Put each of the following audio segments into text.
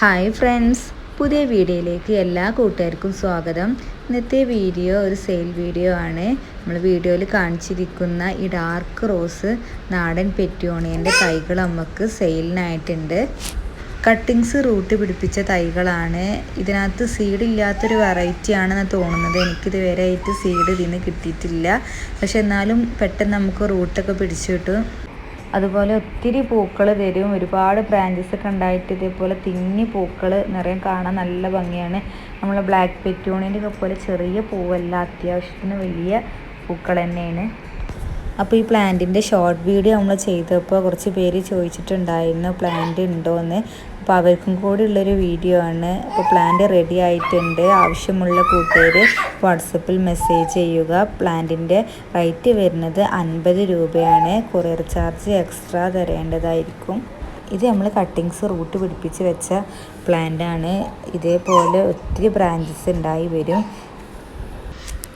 Hi friends പുതിയ വീഡിയോയിലേക്ക് എല്ലാ കൂട്ടുകാർക്കും സ്വാഗതം. ഇന്നത്തെ വീഡിയോ ഒരു സെയിൽ വീഡിയോ ആണ്. നമ്മൾ വീഡിയോയിൽ കാണിച്ചിരിക്കുന്ന ഈ ഡാർക്ക് റോസ് നാടൻ പെറ്റിയോണിയന്റെ തൈകൾ നമുക്ക് സെയിലിനായിട്ടുണ്ട് കട്ടിങ്സ് റൂട്ട് പിടിപ്പിച്ച തൈകളാണ്. ഇതിനകത്ത് സീഡ് ഇല്ലാത്തൊരു വെറൈറ്റി ആണെന്ന് തോന്നുന്നത്. എനിക്കിത് വരെ ആയിട്ട് സീഡ് ഇതിന് കിട്ടിയിട്ടില്ല. പക്ഷെ എന്നാലും പെട്ടെന്ന് നമുക്ക് റൂട്ടൊക്കെ പിടിച്ചു കിട്ടും. അതുപോലെ ഒത്തിരി പൂക്കൾ തരും. ഒരുപാട് ബ്രാഞ്ചസ് ഒക്കെ ഉണ്ടായിട്ട് ഇതേപോലെ തിങ്ങി പൂക്കൾ നിറയെ കാണാൻ നല്ല ഭംഗിയാണ്. നമ്മൾ ബ്ലാക്ക് പെറ്റൂണിന്റെ ഒക്കെ പോലെ ചെറിയ പൂവല്ല അത്യാവശ്യത്തിന് വലിയ പൂക്കൾ തന്നെയാണ്. അപ്പോൾ ഈ പ്ലാന്റിന്റെ ഷോർട്ട് വീഡിയോ നമ്മൾ ചെയ്തപ്പോൾ കുറച്ച് പേര് ചോദിച്ചിട്ടുണ്ടായിരുന്നു പ്ലാന്റ് ഉണ്ടോയെന്ന് അപ്പോൾ അവർക്കും കൂടി ഉള്ളൊരു വീഡിയോ ആണ്. അപ്പോൾ പ്ലാന്റ് റെഡി ആയിട്ടുണ്ട്. ആവശ്യമുള്ള കൂട്ടുകാർ വാട്സപ്പിൽ മെസ്സേജ് ചെയ്യുക. പ്ലാന്റിന്റെ റേറ്റ് വരുന്നത് അൻപത് രൂപയാണ്. കൊറിയർ ചാർജ് എക്സ്ട്രാ തരേണ്ടതായിരിക്കും. ഇത് നമ്മൾ കട്ടിങ്സ് റൂട്ട് പിടിപ്പിച്ച് വെച്ച പ്ലാന്റാണ് ഇതേപോലെ ഒത്തിരി ബ്രാഞ്ചസ് ഉണ്ടായി വരും.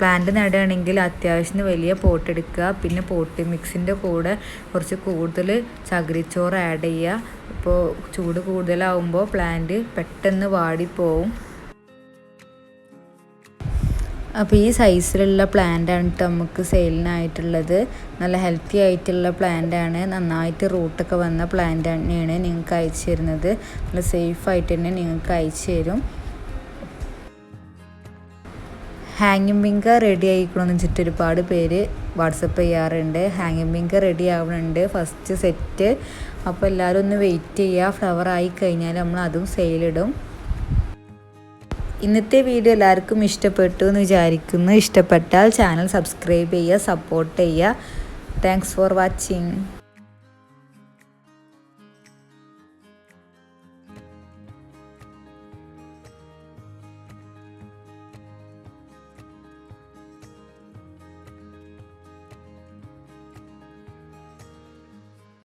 പ്ലാന്റ് നടുകയാണെങ്കിൽ അത്യാവശ്യത്തിന് വലിയ പോട്ട് എടുക്കുക. പിന്നെ പോട്ട് മിക്സിന്റെ കൂടെ കുറച്ച് കൂടുതൽ ചകിരിച്ചോറ് ആഡ് ചെയ്യുക. ഇപ്പോൾ ചൂട് കൂടുതലാവുമ്പോൾ പ്ലാന്റ് പെട്ടെന്ന് വാടിപ്പോവും. അപ്പോൾ ഈ സൈസിലുള്ള പ്ലാന്റാണ് കേട്ടോ നമുക്ക് സെയിലിനായിട്ടുള്ളത് നല്ല ഹെൽത്തി ആയിട്ടുള്ള പ്ലാന്റാണ് നന്നായിട്ട് റൂട്ടൊക്കെ വന്ന പ്ലാന്റ് തന്നെയാണ് നിങ്ങൾക്ക് അയച്ചു തരുന്നത്. നല്ല സേഫ് ആയിട്ട് തന്നെ നിങ്ങൾക്ക് അയച്ചു തരും. ഹാങ്ങിങ് ബിങ്ക റെഡി ആയിക്കണമെന്ന് വെച്ചിട്ട് ഒരുപാട് പേര് വാട്സപ്പ് ചെയ്യാറുണ്ട്. ഹാങ്ങിങ് ബിങ്ക റെഡി ആവുന്നുണ്ട് ഫസ്റ്റ് സെറ്റ്. അപ്പോൾ എല്ലാവരും ഒന്ന് വെയിറ്റ് ചെയ്യുക ഫ്ലവർ ആയി കഴിഞ്ഞാൽ നമ്മൾ അതും സെയിലിടും ഇന്നത്തെ വീഡിയോ എല്ലാവർക്കും ഇഷ്ടപ്പെട്ടു എന്ന് വിചാരിക്കുന്നു. ഇഷ്ടപ്പെട്ടാൽ ചാനൽ സബ്സ്ക്രൈബ് ചെയ്യുക സപ്പോർട്ട് ചെയ്യുക. Thanks for watching